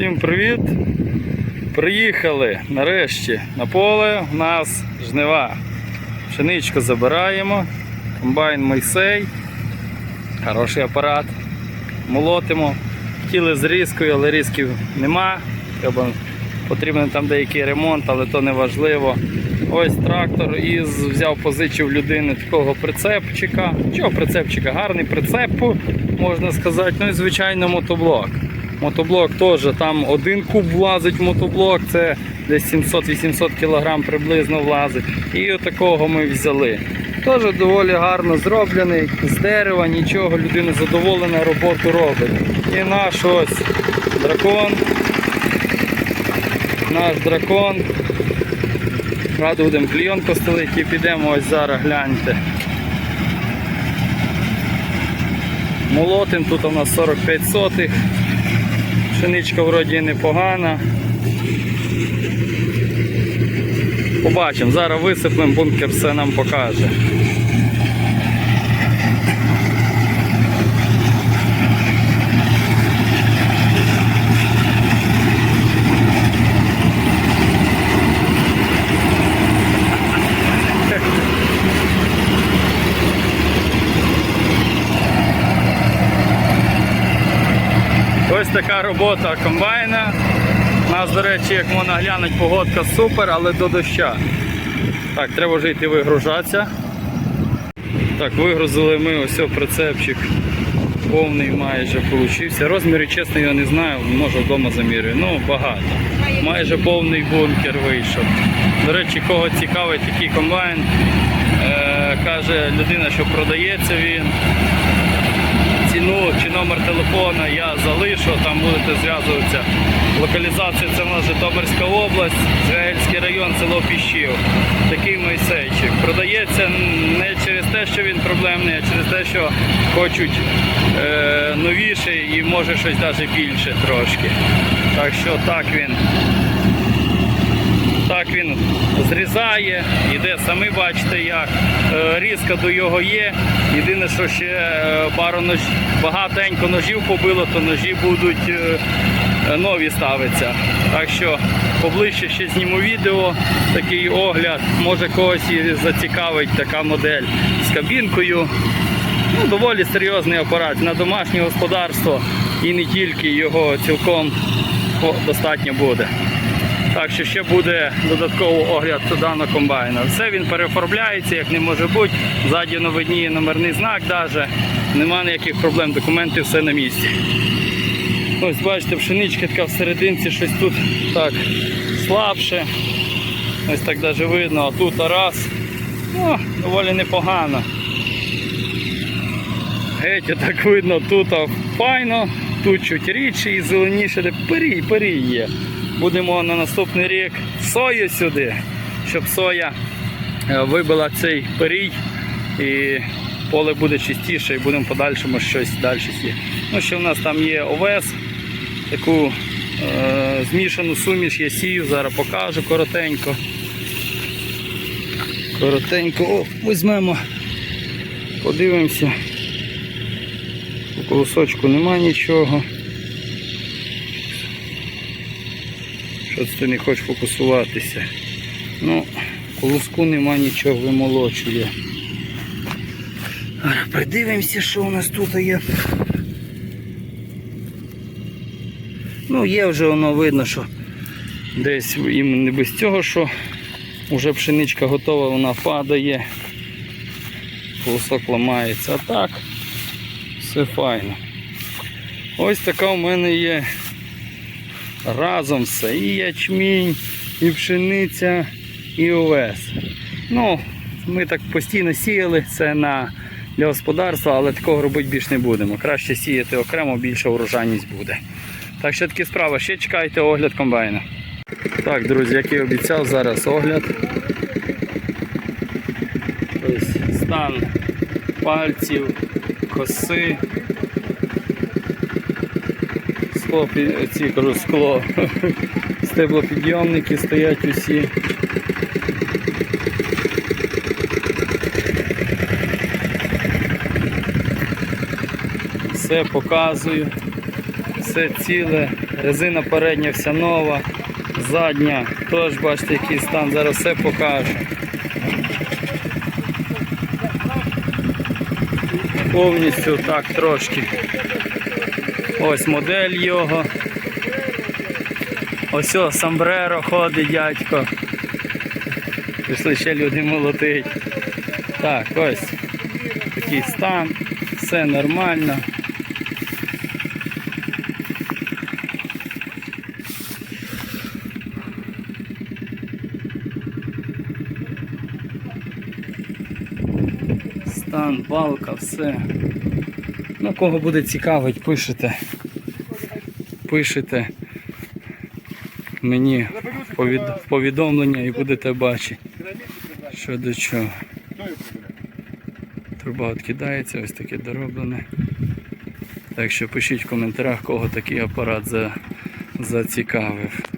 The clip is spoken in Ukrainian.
Всім привіт! Приїхали нарешті на поле. У нас жнива. Пшеничку забираємо. Комбайн Мойсей. Хороший апарат. Молотимо. Хотіли з різкою, але різків нема. Треба, потрібен там деякий ремонт, але то не важливо. Ось трактор із взяв позичив людини такого прицепчика. Чого прицепчика? Гарний прицеп, можна сказати. Ну і звичайно мотоблок. Мотоблок теж там один куб влазить в мотоблок, це десь 700-800 кг приблизно влазить. І отакого ми взяли. Теж доволі гарно зроблений, з дерева, нічого, людина задоволена, роботу робить. І наш ось дракон. Наш дракон. Раду будемо клійонку стелити і підемо ось зараз гляньте. Молотим, тут у нас 45 сотих. Пшеничка вроді непогана. Побачимо, зараз висиплемо, бункер все нам покаже. Така робота комбайна. У нас, до речі, як можна глянути, погодка супер, але до доща. Так, треба вже йти вигружатися. Так, вигрузили ми ось прицепчик. Повний майже получився. Розміри, чесно, я не знаю, може вдома замірюю. Ну, багато. Майже повний бункер вийшов. До речі, кого цікавить такий комбайн, е, каже людина, що продається він ціну чи номер телефона я залишу, там будете зв'язуватися. Локалізація це в нас Житомирська область, Згаельський район, село Піщів. Такий Мойсейчик. Продається не через те, що він проблемний, а через те, що хочуть е, новіший і може щось навіть більше трошки. Так що так він. Так він зрізає, іде, самі бачите як. Е, Різка до його є. Єдине, що ще е, пару нож... багатенько ножів побило, то ножі будуть е, е, нові ставиться. Так що поближче ще зніму відео, такий огляд. Може когось і зацікавить така модель з кабінкою. Ну, доволі серйозний апарат на домашнє господарство і не тільки його цілком достатньо буде. Так що ще буде додатковий огляд даного комбайна. Все він переформляється, як не може бути. Ззаді видніє номерний знак навіть. Нема ніяких проблем, документи все на місці. Ось бачите, пшеничка така всерединці щось тут так слабше. Ось так навіть видно, а тут раз. Ну, доволі непогано. Геть так видно, тут файно, тут чуть рідше і зеленіше, де перій, перій є. Будемо на наступний рік сою сюди, щоб соя е, вибила цей перій і поле буде чистіше і будемо подальшому щось далі сіяти. Ну, ще в нас там є овес, таку е, змішану суміш я сію, зараз покажу коротенько. Коротенько, о, візьмемо, подивимося. У колосочку нема нічого. Що ти не хочеш фокусуватися? Ну, в колоску нема нічого вимолочує. Придивимося, що у нас тут є. Ну, є вже воно видно, що десь їм не без цього, що вже пшеничка готова, вона падає, колосок ламається. А так, все файно. Ось така у мене є разом все. І ячмінь, і пшениця, і овес. Ну, ми так постійно сіяли це на, для господарства, але такого робити більш не будемо. Краще сіяти окремо, більша урожайність буде. Так що такі справи, ще чекайте огляд комбайна. Так, друзі, як і обіцяв, зараз огляд. Ось стан пальців, коси. Скло, ці кажу, скло. Стеблопідйомники стоять усі. Все показую. все ціле, резина передня вся нова, задня теж бачите, який стан, зараз все покажу. Повністю так трошки. Ось модель його. Ось о, самбреро ходить дядько. Пішли ще люди молотить. Так, ось такий стан, все нормально. Стан, балка, все. Ну, кого буде цікавить, пишете. Пишете мені повід- повідомлення і будете бачити, що до чого. Труба відкидається, ось таке дороблене. Так що пишіть в коментарях, кого такий апарат за, зацікавив.